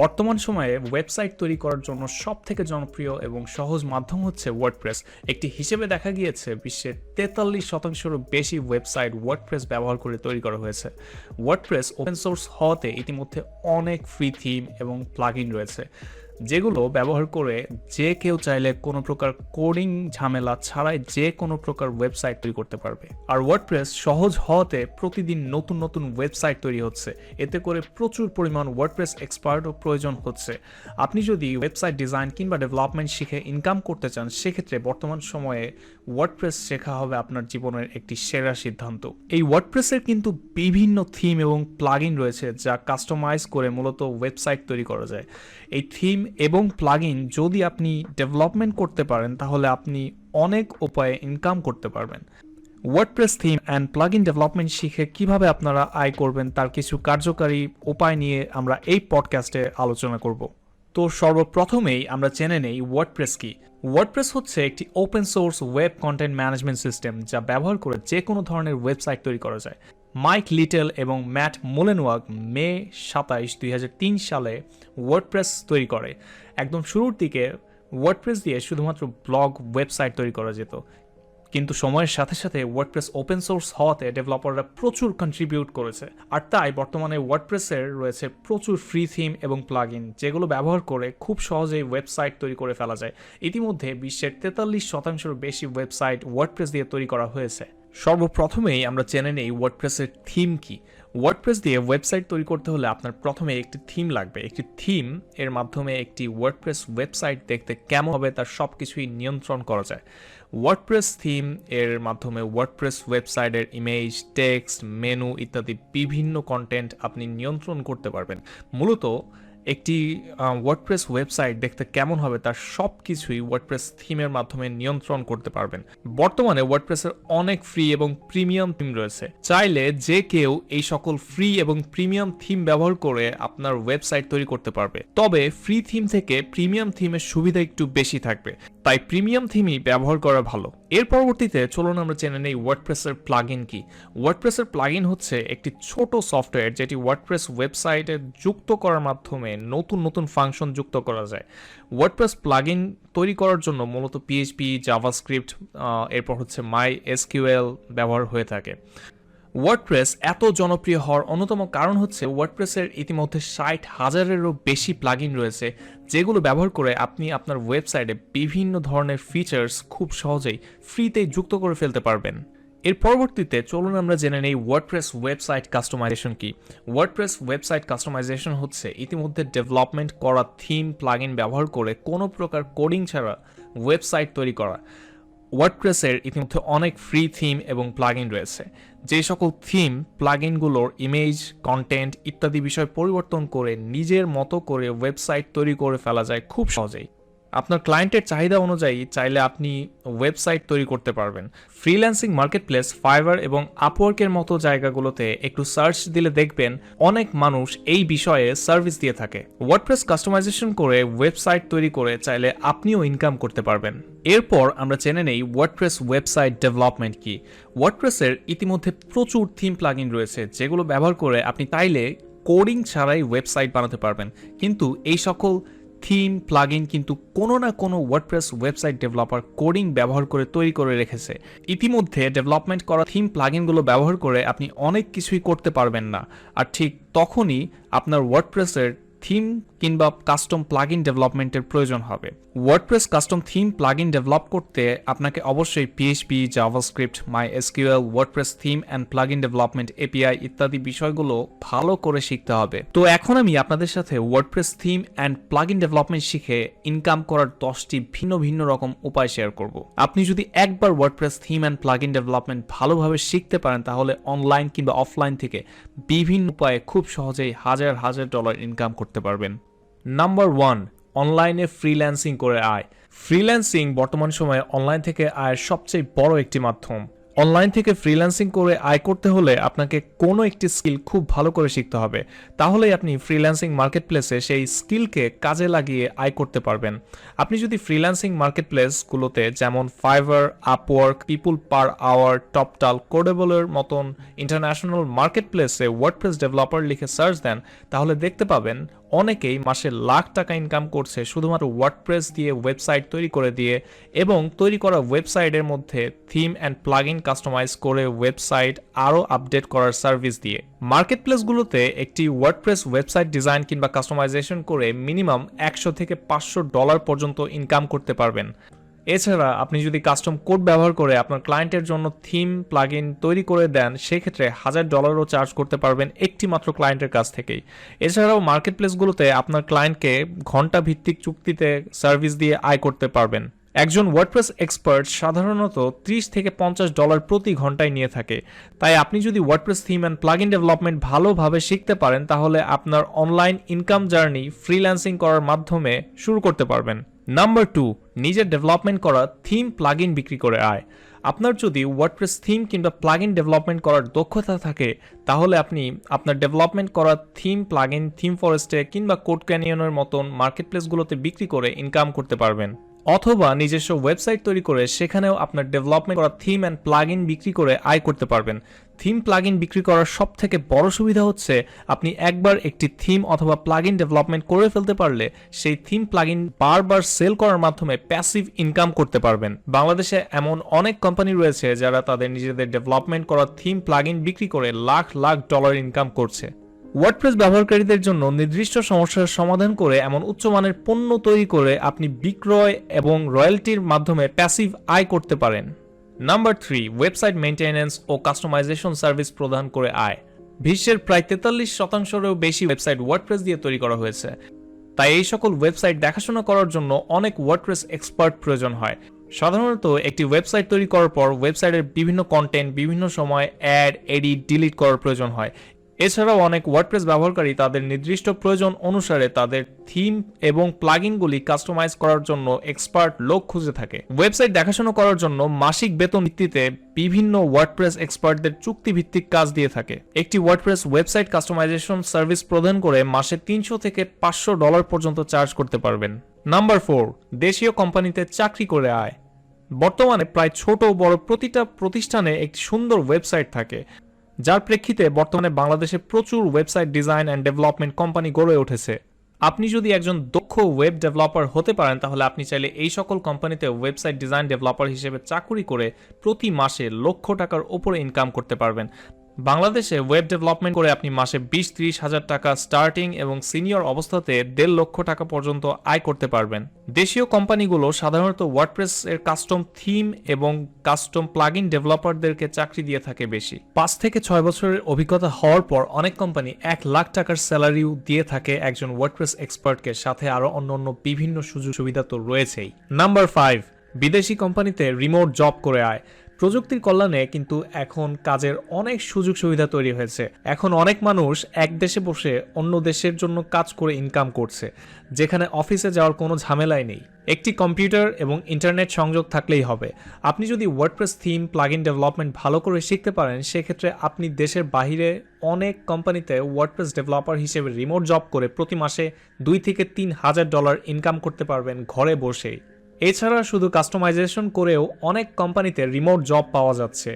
বর্তমান সময়ে ওয়েবসাইট তৈরি করার জন্য সব থেকে জনপ্রিয় এবং সহজ মাধ্যম হচ্ছে ওয়ার্ডপ্রেস একটি হিসেবে দেখা গিয়েছে বিশ্বের তেতাল্লিশ শতাংশেরও বেশি ওয়েবসাইট ওয়ার্ডপ্রেস ব্যবহার করে তৈরি করা হয়েছে। ওয়ার্ডপ্রেস ওপেন সোর্স হওয়াতে ইতিমধ্যে অনেক ফ্রি থিম এবং প্লাগ রয়েছে। যেগুলো ব্যবহার করে যে কেউ চাইলে কোনো প্রকার কোডিং ঝামেলা ছাড়াই যে কোনো প্রকার ওয়েবসাইট তৈরি করতে পারবে। আর ওয়ার্ডপ্রেস সহজ হওয়াতে প্রতিদিন নতুন নতুন ওয়েবসাইট তৈরি হচ্ছে। এতে করে প্রচুর পরিমাণ ওয়ার্ডপ্রেস এক্সপার্টও প্রয়োজন হচ্ছে। আপনি যদি ওয়েবসাইট ডিজাইন কিংবা ডেভেলপমেন্ট শিখে ইনকাম করতে চান, সেক্ষেত্রে বর্তমান সময়ে ওয়ার্ডপ্রেস শেখা হবে আপনার জীবনের একটি সেরা সিদ্ধান্ত। এই ওয়ার্ডপ্রেসের কিন্তু বিভিন্ন থিম এবং প্লাগইন রয়েছে যা কাস্টমাইজ করে মূলত ওয়েবসাইট তৈরি করা যায়। এই থিম এবং প্লাগইন যদি আপনি ডেভেলপমেন্ট করতে পারেন, তাহলে আপনি অনেক উপায়ে ইনকাম করতে পারবেন। WordPress theme and plugin development শিখে কীভাবে আপনারা আয় করবেন, তার কিছু কার্যকারী উপায় নিয়ে আমরা এই পডকাস্টে আলোচনা করব। তো সর্বপ্রথমেই আমরা জেনে নেই ওয়ার্ডপ্রেস কি। ওয়ার্ডপ্রেস হচ্ছে একটি open source web content management system যা ব্যবহার করে যে কোনো ধরনের ওয়েবসাইট তৈরি করা যায়। মাইক লিটেল এবং ম্যাট মোলেনওয়াক মে সাতাইশ, দুই হাজার তিন সালে ওয়ার্ডপ্রেস তৈরি করে। একদম শুরুর দিকে ওয়ার্ডপ্রেস দিয়ে শুধুমাত্র ব্লগ ওয়েবসাইট তৈরি করা যেত। কিন্তু সময়ের সাথে সাথে ওয়ার্ডপ্রেস ওপেন সোর্স হওয়াতে ডেভেলপাররা প্রচুর কন্ট্রিবিউট করেছে। আর তাই বর্তমানে ওয়ার্ডপ্রেসের রয়েছে প্রচুর ফ্রি থিম এবং প্লাগ যেগুলো ব্যবহার করে খুব সহজেই ওয়েবসাইট তৈরি করে ফেলা যায়। ইতিমধ্যে বিশ্বের তেতাল্লিশ শতাংশের বেশি ওয়েবসাইট ওয়ার্ডপ্রেস দিয়ে তৈরি করা হয়েছে। সর্বপ্রথমেই আমরা জেনে নেই ওয়ার্ডপ্রেসের থিম কি। ওয়ার্ডপ্রেস দিয়ে ওয়েবসাইট তৈরি করতে হলে আপনার প্রথমে একটি থিম লাগবে। একটি থিম এর মাধ্যমে একটি ওয়ার্ডপ্রেস ওয়েবসাইট দেখতে কেমন হবে তার সব কিছুই নিয়ন্ত্রণ করা যায়। ওয়ার্ডপ্রেস থিম এর মাধ্যমে ওয়ার্ডপ্রেস ওয়েবসাইটের ইমেজ টেক্সট মেনু ইত্যাদি বিভিন্ন কন্টেন্ট আপনি নিয়ন্ত্রণ করতে পারবেন। মূলত একটি ওয়ার্ডপ্রেস ওয়েবসাইট দেখতে কেমন হবে তার সব কিছুই ওয়ার্ডপ্রেস থিমের মাধ্যমে নিয়ন্ত্রণ করতে পারবেন। বর্তমানে ওয়ার্ডপ্রেসের অনেক ফ্রি এবং প্রিমিয়াম থিম রয়েছে। চাইলে যে কেউ এই সকল ফ্রি এবং প্রিমিয়াম থিম ব্যবহার করে আপনার ওয়েবসাইট তৈরি করতে পারবে। তবে ফ্রি থিম থেকে প্রিমিয়াম থিমের সুবিধা একটু বেশি থাকবে। তাই প্রিমিয়াম থিমই ব্যবহার করা ভালো। এর পরবর্তীতে চলুন আমরা জেনে নেই ওয়ার্ডপ্রেসের প্লাগইন কি। ওয়ার্ডপ্রেসের প্লাগইন হচ্ছে একটি ছোট সফটওয়্যার যেটি ওয়ার্ডপ্রেস ওয়েবসাইটে যুক্ত করার মাধ্যমে নতুন নতুন ফাংশন যুক্ত করা যায়। ওয়ার্ডপ্রেস প্লাগইন তৈরি করার জন্য মূলত পিএইচপি জাভাস্ক্রিপ্ট এরপর হচ্ছে মাই এসকিউএল ব্যবহার হয়ে থাকে। ওয়ার্ডপ্রেস এত জনপ্রিয় হওয়ার অন্যতম কারণ হচ্ছে ওয়ার্ডপ্রেসের ইতিমধ্যে ষাট হাজারেরও বেশি প্লাগইন রয়েছে, যেগুলো ব্যবহার করে আপনি আপনার ওয়েবসাইটে বিভিন্ন ধরনের ফিচার্স খুব সহজেই ফ্রিতে যুক্ত করে ফেলতে পারবেন। এর পরবর্তীতে চলুন আমরা জেনে নেই ওয়ার্ডপ্রেস ওয়েবসাইট কাস্টমাইজেশন কি। ওয়ার্ডপ্রেস ওয়েবসাইট কাস্টমাইজেশন হচ্ছে ইতিমধ্যে ডেভেলপমেন্ট করা থিম প্লাগইন ব্যবহার করে কোনো প্রকার কোডিং ছাড়া ওয়েবসাইট তৈরি করা। ওয়ার্ডপ্রেসের ইতিমধ্যে অনেক ফ্রি থিম এবং প্লাগইন রয়েছে। যে সকল থিম প্লাগইনগুলোর ইমেজ কন্টেন্ট ইত্যাদি বিষয় পরিবর্তন করে নিজের মতো করে ওয়েবসাইট তৈরি করে ফেলা যায় খুব সহজেই। আপনার ক্লায়েন্টের চাহিদা অনুযায়ী চাইলে আপনি ওয়েবসাইট তৈরি করতে পারবেন। ফ্রিল্যান্সিং মার্কেটপ্লেস ফাইবার এবং আপওয়ার্কের মতো জায়গাগুলোতে একটু সার্চ দিলে দেখবেন অনেক মানুষ এই বিষয়ে সার্ভিস দিয়ে থাকে। ওয়ার্ডপ্রেস কাস্টমাইজেশন করে ওয়েবসাইট তৈরি করে চাইলে আপনিও ইনকাম করতে পারবেন। এরপর আমরা জেনে নেই ওয়ার্ডপ্রেস ওয়েবসাইট ডেভেলপমেন্ট কি। ওয়ার্ডপ্রেসের ইতিমধ্যে প্রচুর থিম প্লাগইন রয়েছে, যেগুলো ব্যবহার করে আপনি তাইলে কোডিং ছাড়াই ওয়েবসাইট বানাতে পারবেন। কিন্তু এই সকল থিম প্লাগইন কিন্তু কোনো না কোনো ওয়ার্ডপ্রেস ওয়েবসাইট ডেভেলপার কোডিং ব্যবহার করে তৈরি করে রেখেছে। ইতিমধ্যে ডেভেলপমেন্ট করা থিম প্লাগইনগুলো ব্যবহার করে আপনি অনেক কিছুই করতে পারবেন না। আর ঠিক তখনই আপনার ওয়ার্ডপ্রেসের থিম কিংবা কাস্টম প্লাগইন ডেভেলপমেন্টের প্রয়োজন হবে। WordPress custom theme plugin develop করতে আপনাকে অবশ্যই PHP JavaScript MySQL WordPress theme and plugin development API ইত্যাদি বিষয়গুলো ভালো করে শিখতে হবে। তো এখন আমি আপনাদের সাথে WordPress theme and plugin development শিখে ইনকাম করার দশটি ভিন্ন ভিন্ন রকম উপায় শেয়ার করব। আপনি যদি একবার WordPress theme and plugin development ভালোভাবে শিখতে পারেন, তাহলে অনলাইন কিংবা অফলাইন থেকে বিভিন্ন উপায়ে খুব সহজেই হাজার হাজার ডলার ইনকাম করতে পারবেন। নাম্বার ওয়ান অনলাইনে ফ্রিল্যান্সিং করে আয়। ফ্রিল্যান্সিং বর্তমান সময়ে অনলাইন থেকে আয়ের সবচেয়ে বড় একটি মাধ্যম। অনলাইন থেকে ফ্রিল্যান্সিং করে আয় করতে হলে আপনাকে কোনো একটি স্কিল খুব ভালো করে শিখতে হবে। তাহলেই আপনি ফ্রিল্যান্সিং মার্কেট প্লেসে সেই স্কিলকে কাজে লাগিয়ে আয় করতে পারবেন। আপনি যদি ফ্রিল্যান্সিং মার্কেট প্লেসগুলোতে যেমন Fiverr Upwork people per hour Toptal কোডেবলের মতন ইন্টারন্যাশনাল মার্কেট প্লেসে ওয়ার্ডপ্রেস ডেভেলপার লিখে সার্চ দেন, তাহলে দেখতে পাবেন অনেকেই মাসে লাখ টাকা ইনকাম করছে শুধুমাত্র ওয়ার্ডপ্রেস দিয়ে ওয়েবসাইট তৈরি করে দিয়ে এবং তৈরি করা ওয়েবসাইটের মধ্যে theme and plug in customise করে ওয়েবসাইট আরও আপডেট করার সার্ভিস দিয়ে। মার্কেট প্লেসগুলোতে একটি ওয়ার্ডপ্রেস ওয়েবসাইট ডিজাইন কিংবা কাস্টমাইজেশন করে মিনিমাম একশো থেকে পাঁচশো ডলার পর্যন্ত ইনকাম করতে পারবেন। এছাড়া আপনি যদি কাস্টম কোড ব্যবহার করে আপনার ক্লায়েন্টের জন্য থিম প্লাগইন তৈরি করে দেন, সেক্ষেত্রে হাজার ডলারও চার্জ করতে পারবেন একটি মাত্র ক্লায়েন্টের কাছ থেকেই। এছাড়াও মার্কেট প্লেসগুলোতে আপনার ক্লায়েন্টকে ঘণ্টা ভিত্তিক চুক্তিতে সার্ভিস দিয়ে আয় করতে পারবেন। একজন ওয়ার্ডপ্রেস এক্সপার্ট সাধারণত 30 থেকে পঞ্চাশ ডলার প্রতি ঘন্টায় নিয়ে থাকে। তাই আপনি যদি WordPress theme and plugin development ভালোভাবে শিখতে পারেন, তাহলে আপনার অনলাইন ইনকাম জার্নি ফ্রিল্যান্সিং করার মাধ্যমে শুরু করতে পারবেন। নাম্বার টু নিজের ডেভেলপমেন্ট করা থিম প্লাগ বিক্রি করে আয়। আপনার যদি ওয়ার্ডপ্রেস থিম কিংবা প্লাগ ডেভেলপমেন্ট করার দক্ষতা থাকে, তাহলে আপনি আপনার ডেভেলপমেন্ট করা থিম প্লাগ থিম ফরেস্টে কিংবা কোড ক্যানিয়নের মতন মার্কেট প্লেসগুলোতে বিক্রি করে ইনকাম করতে পারবেন। অথবা নিজস্ব ওয়েবসাইট তৈরি করে সেখানেও আপনার ডেভেলপমেন্ট করা থিম অ্যান্ড প্লাগইন বিক্রি করে আয় করতে পারবেন। থিম প্লাগইন বিক্রি করার সব থেকে বড় সুবিধা হচ্ছে আপনি একবার একটি থিম অথবা প্লাগইন ডেভেলপমেন্ট করে ফেলতে পারলে সেই থিম প্লাগইন বারবার সেল করার মাধ্যমে প্যাসিভ ইনকাম করতে পারবেন। বাংলাদেশে এমন অনেক কোম্পানি রয়েছে যারা তাদের নিজেদের ডেভেলপমেন্ট করা থিম প্লাগইন বিক্রি করে লাখ লাখ ডলার ইনকাম করছে। ওয়ার্ডপ্রেস ব্যবহারকারীদের জন্য নির্দিষ্ট সমস্যার সমাধান করে এমন উচ্চমানের পণ্য তৈরি করে আপনি বিক্রয় এবং রয়্যালটির মাধ্যমে প্যাসিভ আয় করতে পারেন। নাম্বার থ্রি ওয়েবসাইট মেনটেন্যান্স ও কাস্টমাইজেশন সার্ভিস প্রদান করে আয়। বিশ্বের প্রায় তেতাল্লিশ শতাংশেরও বেশি ওয়েবসাইট ওয়ার্ডপ্রেস দিয়ে তৈরি করা হয়েছে। তাই এই সকল ওয়েবসাইট দেখাশোনা করার জন্য অনেক ওয়ার্ডপ্রেস এক্সপার্ট প্রয়োজন হয়। সাধারণত একটি ওয়েবসাইট তৈরি করার পর ওয়েবসাইটের বিভিন্ন কন্টেন্ট বিভিন্ন সময় অ্যাড এডিট ডিলিট করার প্রয়োজন হয়। এছাড়াও অনেক ওয়ার্ডপ্রেস ব্যবহারকারী তাদের নির্দিষ্ট প্রয়োজন অনুসারে তাদের থিম এবং প্লাগইনগুলি কাস্টমাইজ করার জন্য এক্সপার্ট লোক খুঁজে থাকে। ওয়েবসাইট দেখাশোনা করার জন্য মাসিক বেতন ভিত্তিতে বিভিন্ন ওয়ার্ডপ্রেস এক্সপার্টদের চুক্তিভিত্তিক কাজ দিয়ে থাকে। একটি ওয়ার্ডপ্রেস ওয়েবসাইট কাস্টমাইজেশন সার্ভিস প্রদান করে মাসে তিনশো থেকে পাঁচশো ডলার পর্যন্ত চার্জ করতে পারবেন। নাম্বার ফোর দেশীয় কোম্পানিতে চাকরি করে আয়। বর্তমানে প্রায় ছোট বড় প্রতিটা প্রতিষ্ঠানে একটি সুন্দর ওয়েবসাইট থাকে। যার প্রেক্ষিতে বর্তমানে বাংলাদেশে প্রচুর website design and development company গড়ে উঠেছে। আপনি যদি একজন দক্ষ ওয়েব ডেভেলপার হতে পারেন, তাহলে আপনি চাইলে এই সকল কোম্পানিতে ওয়েবসাইট ডিজাইন ডেভেলপার হিসেবে চাকুরি করে প্রতি মাসে লক্ষ টাকার ওপরে ইনকাম করতে পারবেন। বাংলাদেশে ওয়েব ডেভেলপমেন্ট করে আপনি মাসে বিশ ত্রিশ হাজার টাকা স্টার্টিং এবং সিনিয়র অবস্থাতে দেড় লক্ষ টাকা পর্যন্ত আয় করতে পারবেন। দেশীয় কোম্পানিগুলো সাধারণত ওয়ার্ডপ্রেস এর কাস্টম থিম এবং কাস্টম প্লাগইন ডেভেলপারদেরকে চাকরি দিয়ে থাকে বেশি। পাঁচ থেকে ছয় বছরের অভিজ্ঞতা হওয়ার পর অনেক কোম্পানি এক লাখ টাকার স্যালারিও দিয়ে থাকে একজন ওয়ার্ডপ্রেস এক্সপার্টকে সাথে আরও অন্যান্য বিভিন্ন সুযোগ সুবিধা তো রয়েছেই। নাম্বার ফাইভ বিদেশি কোম্পানিতে রিমোট জব করে আয়। প্রযুক্তির কল্যাণে কিন্তু এখন কাজের অনেক সুযোগ সুবিধা তৈরি হয়েছে। এখন অনেক মানুষ এক দেশে বসে অন্য দেশের জন্য কাজ করে ইনকাম করছে, যেখানে অফিসে যাওয়ার কোনো ঝামেলাই নেই। একটি কম্পিউটার এবং ইন্টারনেট সংযোগ থাকলেই হবে। আপনি যদি ওয়ার্ডপ্রেস থিম প্লাগইন ডেভেলপমেন্ট ভালো করে শিখতে পারেন, সেক্ষেত্রে আপনি দেশের বাইরে অনেক কোম্পানিতে ওয়ার্ডপ্রেস ডেভেলপার হিসেবে রিমোট জব করে প্রতি মাসে দুই থেকে তিন হাজার ডলার ইনকাম করতে পারবেন ঘরে বসেই। এছাড়া শুধু কাস্টমাইজেশন করেও অনেক কোম্পানিতে রিমোট জব পাওয়া যাচ্ছে।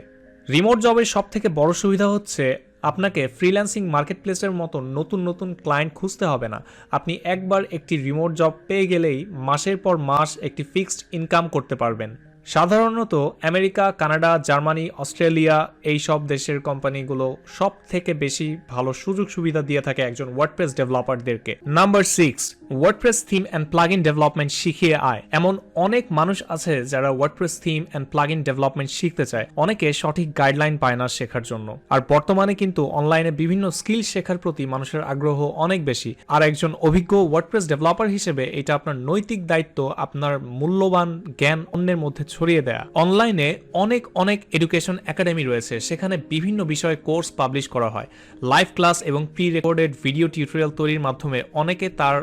রিমোট জবের সব থেকে বড় সুবিধা হচ্ছে আপনাকে ফ্রিল্যান্সিং মার্কেটপ্লেসের মতো নতুন নতুন ক্লায়েন্ট খুঁজতে হবে না। আপনি একবার একটি রিমোট জব পেয়ে গেলেই মাসের পর মাস একটি ফিক্সড ইনকাম করতে পারবেন। সাধারণত আমেরিকা, কানাডা, জার্মানি, অস্ট্রেলিয়া এই সব দেশের কোম্পানিগুলো সব থেকে বেশি ভালো সুযোগ সুবিধা দিয়ে থাকে একজন WordPress ডেভেলপারদেরকে number six WordPress theme and plugin development শিখিয়ে আয়। এমন অনেক মানুষ আছে যারা WordPress theme and plugin development শিখতে চায়। অনেকে সঠিক গাইডলাইন পায় না শেখার জন্য। আর বর্তমানে কিন্তু অনলাইনে বিভিন্ন স্কিল শেখার প্রতি মানুষের আগ্রহ অনেক বেশি। আর একজন অভিজ্ঞ ওয়ার্ডপ্রেস ডেভেলপার হিসেবে এটা আপনার নৈতিক দায়িত্ব, আপনার মূল্যবান জ্ঞান অন্যের মধ্যে ছড়িয়ে দেয়া। অনলাইনে অনেক অনেক এডুকেশন একাডেমি রয়েছে। সেখানে বিভিন্ন বিষয়ে কোর্স পাবলিশ করা হয়। লাইভ ক্লাস এবং প্রি রেকর্ডেড ভিডিও টিউটোরিয়াল তৈরির মাধ্যমে অনেকে তার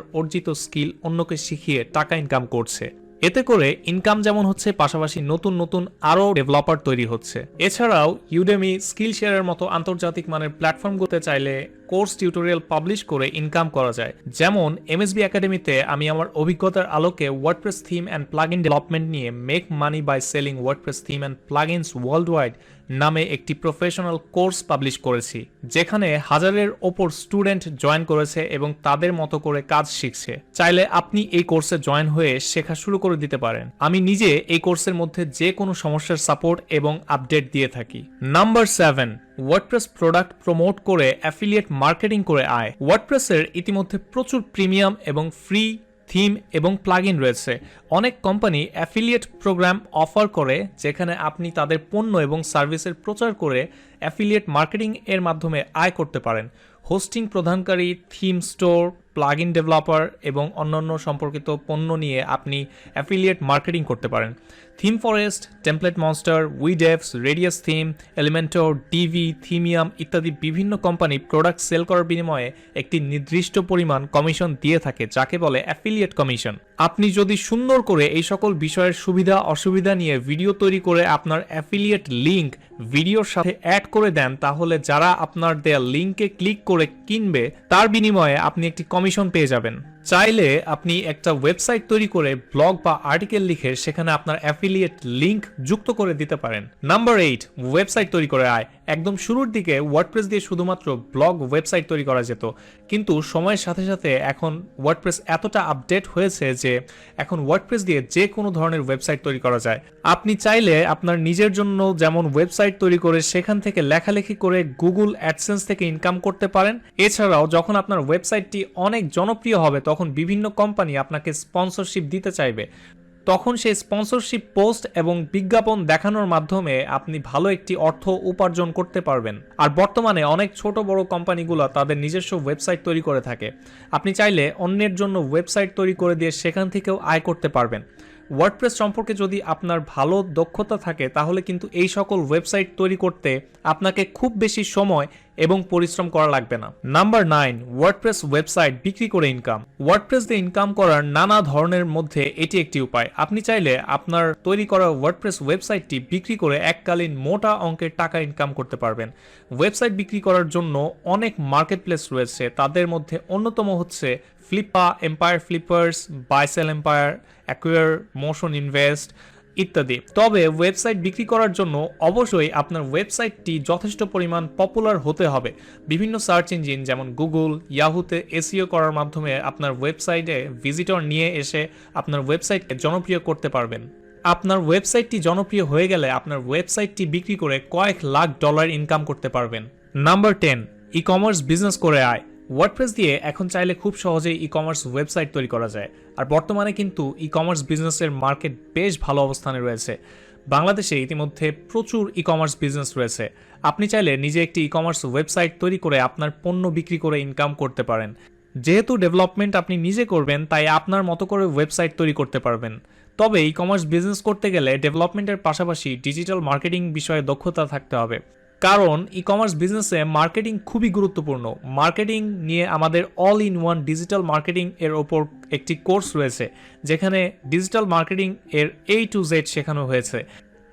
স্কিল অন্যকে শিখিয়ে টাকা ইনকাম করছে। এতে করে ইনকাম যেমন হচ্ছে, পাশাপাশি নতুন নতুন আরও ডেভেলপার তৈরি হচ্ছে। এছাড়াও ইউডেমি স্কিল শেয়ারের মতো আন্তর্জাতিক মানের প্ল্যাটফর্মগুলোতে চাইলে কোর্স টিউটোরিয়াল পাবলিশ করে ইনকাম করা যায়। যেমন এমএসবি একাডেমিতে আমি আমার অভিজ্ঞতার আলোকে WordPress theme and plugin development নিয়ে make money by selling WordPress theme and plugins worldwide নামে একটি প্রফেশনাল কোর্স পাবলিশ করেছি, যেখানে হাজারের ওপর স্টুডেন্ট জয়েন করেছে এবং তাদের মতো করে কাজ শিখছে। চাইলে আপনি এই কোর্সে জয়েন হয়ে শেখা শুরু করে দিতে পারেন। আমি নিজে এই কোর্সের মধ্যে যে কোনো সমস্যার সাপোর্ট এবং আপডেট দিয়ে থাকি। Number seven WordPress product promote করে অ্যাফিলিয়েট মার্কেটিং করে আয়। ওয়ার্ডপ্রেসের ইতিমধ্যে প্রচুর প্রিমিয়াম এবং ফ্রি থিম এবং প্লাগইন রয়েছে। অনেক কোম্পানি অ্যাফিলিয়েট প্রোগ্রাম অফার করে, যেখানে আপনি তাদের পণ্য এবং সার্ভিসের প্রচার করে অ্যাফিলিয়েট মার্কেটিং এর মাধ্যমে আয় করতে পারেন। হোস্টিং প্রদানকারী থিম স্টোর প্লাগইন ডেভেলপার এবং অন্যান্য সম্পর্কিত পণ্য নিয়ে আপনি অ্যাফিলিয়েট মার্কেটিং করতে পারেন। ThemeForest TemplateMonster weDevs Radius Theme Elementor Divi Themeum ইত্যাদি বিভিন্ন কোম্পানি প্রোডাক্ট সেল করার বিনিময়ে একটি নির্দিষ্ট পরিমাণ কমিশন দিয়ে থাকে, যাকে বলে অ্যাফিলিয়েট কমিশন আপনি যদি সুন্দর করে এই সকল বিষয়ের সুবিধা, অসুবিধা নিয়ে ভিডিও তৈরি করে আপনার অ্যাফিলিয়েট লিঙ্ক ভিডিওর সাথে অ্যাড করে দেন, তাহলে যারা আপনার দেয়া লিংকে ক্লিক করে কিনবে, তার বিনিময়ে আপনি একটি কমিশন পেয়ে যাবেন। চাইলে আপনি একটা ওয়েবসাইট তৈরি করে ব্লগ বা আর্টিকেল লিখে সেখানে আপনার অ্যাফিলিয়েট লিংক যুক্ত করে দিতে পারেন। নাম্বার এইট ওয়েবসাইট তৈরি করে আয়। একদম শুরুর দিকে ওয়ার্ডপ্রেস দিয়ে শুধুমাত্র ব্লগ ওয়েবসাইট তৈরি করা যেত। কিন্তু সময়ের সাথে সাথে এখন ওয়ার্ডপ্রেস এতটা আপডেট হয়েছে যে এখন ওয়ার্ডপ্রেস দিয়ে যে কোনো ধরনের ওয়েবসাইট তৈরি করা যায়। আপনি চাইলে আপনার নিজের জন্য যেমন ওয়েবসাইট তৈরি করে সেখান থেকে লেখালেখি করে গুগল অ্যাডসেন্স থেকে ইনকাম করতে পারেন। এছাড়াও যখন আপনার ওয়েবসাইটটি অনেক জনপ্রিয় হবে, তখন বিভিন্ন কোম্পানি আপনাকে স্পন্সরশিপ দিতে চাইবে। তখন সেই স্পন্সরশিপ পোস্ট এবং বিজ্ঞাপন দেখানোর মাধ্যমে আপনি ভালো একটি অর্থ উপার্জন করতে পারবেন। আর বর্তমানে অনেক ছোট বড় কোম্পানিগুলো তাদের নিজস্ব ওয়েবসাইট তৈরি করে থাকে। আপনি চাইলে অন্যের জন্য ওয়েবসাইট তৈরি করে দিয়ে সেখান থেকেও আয় করতে পারবেন। ওয়ার্ডপ্রেস সম্পর্কে যদি আপনার ভালো দক্ষতা থাকে, তাহলে কিন্তু এই সকল ওয়েবসাইট তৈরি করতে আপনাকে খুব বেশি সময় এবং পরিশ্রম করা লাগবে না। নাম্বার নাইন ওয়ার্ডপ্রেস ওয়েবসাইট বিক্রি করে ইনকাম ওয়ার্ডপ্রেস দিয়ে ইনকাম করার নানা ধরনের মধ্যে এটি একটি উপায়। আপনি চাইলে আপনার তৈরি করা ওয়ার্ডপ্রেস ওয়েবসাইটটি বিক্রি করে এককালীন মোটা অঙ্কের টাকা ইনকাম করতে পারবেন। ওয়েবসাইট বিক্রি করার জন্য অনেক মার্কেট প্লেস রয়েছে। তাদের মধ্যে অন্যতম হচ্ছে Flippa Empire Flippers BuySell Empire Acquire Motion Invest ইত্যাদি। তবে ওয়েবসাইট বিক্রি করার জন্য অবশ্যই আপনার ওয়েবসাইটটি যথেষ্ট পরিমাণ পপুলার হতে হবে। বিভিন্ন সার্চ ইঞ্জিন যেমন গুগল, ইয়াহুতে এসিও করার মাধ্যমে আপনার ওয়েবসাইটে ভিজিটর নিয়ে এসে আপনার ওয়েবসাইটকে জনপ্রিয় করতে পারবেন। আপনার ওয়েবসাইটটি জনপ্রিয় হয়ে গেলে আপনার ওয়েবসাইটটি বিক্রি করে কয়েক লাখ ডলার ইনকাম করতে পারবেন। Number ten e commerce business করে আয়। ওয়ার্ডপ্রেস দিয়ে এখন চাইলে খুব সহজেই ই কমার্স ওয়েবসাইট তৈরি করা যায়। আর বর্তমানে কিন্তু ই কমার্স বিজনেসের মার্কেট বেশ ভালো অবস্থানে রয়েছে। বাংলাদেশে ইতিমধ্যে প্রচুর ই কমার্স বিজনেস রয়েছে। আপনি চাইলে নিজে একটি ই কমার্স ওয়েবসাইট তৈরি করে আপনার পণ্য বিক্রি করে ইনকাম করতে পারেন। যেহেতু ডেভেলপমেন্ট আপনি নিজে করবেন, তাই আপনার মতো করে ওয়েবসাইট তৈরি করতে পারবেন। তবে ই কমার্স বিজনেস করতে গেলে ডেভেলপমেন্টের পাশাপাশি ডিজিটাল মার্কেটিং বিষয়ে দক্ষতা থাকতে হবে। কারণ ই কমার্স বিজনেসে মার্কেটিং খুবই গুরুত্বপূর্ণ। মার্কেটিং নিয়ে আমাদের all in one digital marketing এর ওপর একটি কোর্স রয়েছে, যেখানে ডিজিটাল মার্কেটিং এর এ টু জেড শেখানো হয়েছে।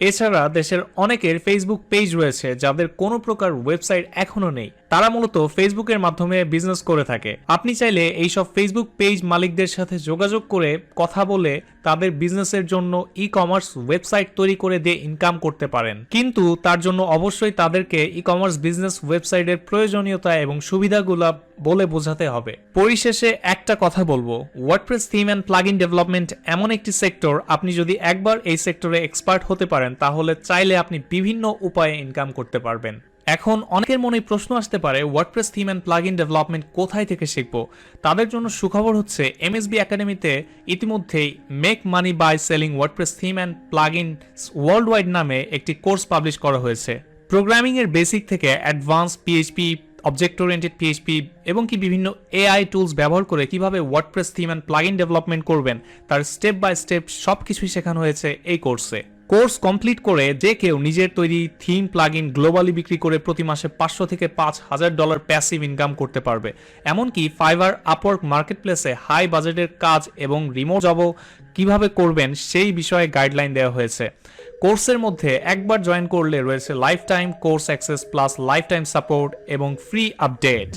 এছাড়া দেশের অনেকের ফেসবুক পেজ রয়েছে, যাদের কোনো প্রকার ওয়েবসাইট এখনও নেই। তারা মূলত ফেসবুকের মাধ্যমে বিজনেস করে থাকে। আপনি চাইলে এইসব ফেসবুক পেজ মালিকদের সাথে যোগাযোগ করে কথা বলে তাদের বিজনেসের জন্য ই কমার্স ওয়েবসাইট তৈরি করে দিয়ে ইনকাম করতে পারেন। কিন্তু তার জন্য অবশ্যই তাদেরকে ই কমার্স বিজনেস ওয়েবসাইটের প্রয়োজনীয়তা এবং সুবিধাগুলো বলে বোঝাতে হবে। পরিশেষে একটা কথা বলব। WordPress theme and plugin development এমন একটি সেক্টর আপনি যদি একবার এই সেক্টরে এক্সপার্ট হতে পারেন, তাহলে চাইলে আপনি বিভিন্ন উপায়ে ইনকাম করতে পারবেন। এখন অনেকের মনে প্রশ্ন আসতে পারে WordPress theme and plugin development কোথায় থেকে শিখব? তাদের জন্য সুখবর হচ্ছে এমএসবি একাডেমিতে ইতিমধ্যেই make money by selling WordPress theme and plugin worldwide নামে একটি কোর্স পাবলিশ করা হয়েছে। প্রোগ্রামিং এর বেসিক থেকে advance PHP object oriented PHP এবং কি বিভিন্ন এআই টুলস ব্যবহার করে কীভাবে WordPress theme and plugin development করবেন, তার স্টেপ বাই স্টেপ সব কিছুই শেখানো হয়েছে এই কোর্সে কোর্স কমপ্লিট করে যে কেউ নিজের তৈরি থিম প্লাগ ইন গ্লোবালি বিক্রি করে প্রতি মাসে পাঁচশো থেকে পাঁচ হাজার ডলার প্যাসিভ ইনকাম করতে পারবে। এমনকি ফাইবার আপওয়ার্ক মার্কেট প্লেসে হাই বাজেটের কাজ এবং রিমোট জবও কীভাবে করবেন সেই বিষয়ে গাইডলাইন দেওয়া হয়েছে। কোর্সের মধ্যে একবার জয়েন করলে রয়েছে lifetime course access plus lifetime support এবং ফ্রি আপডেট।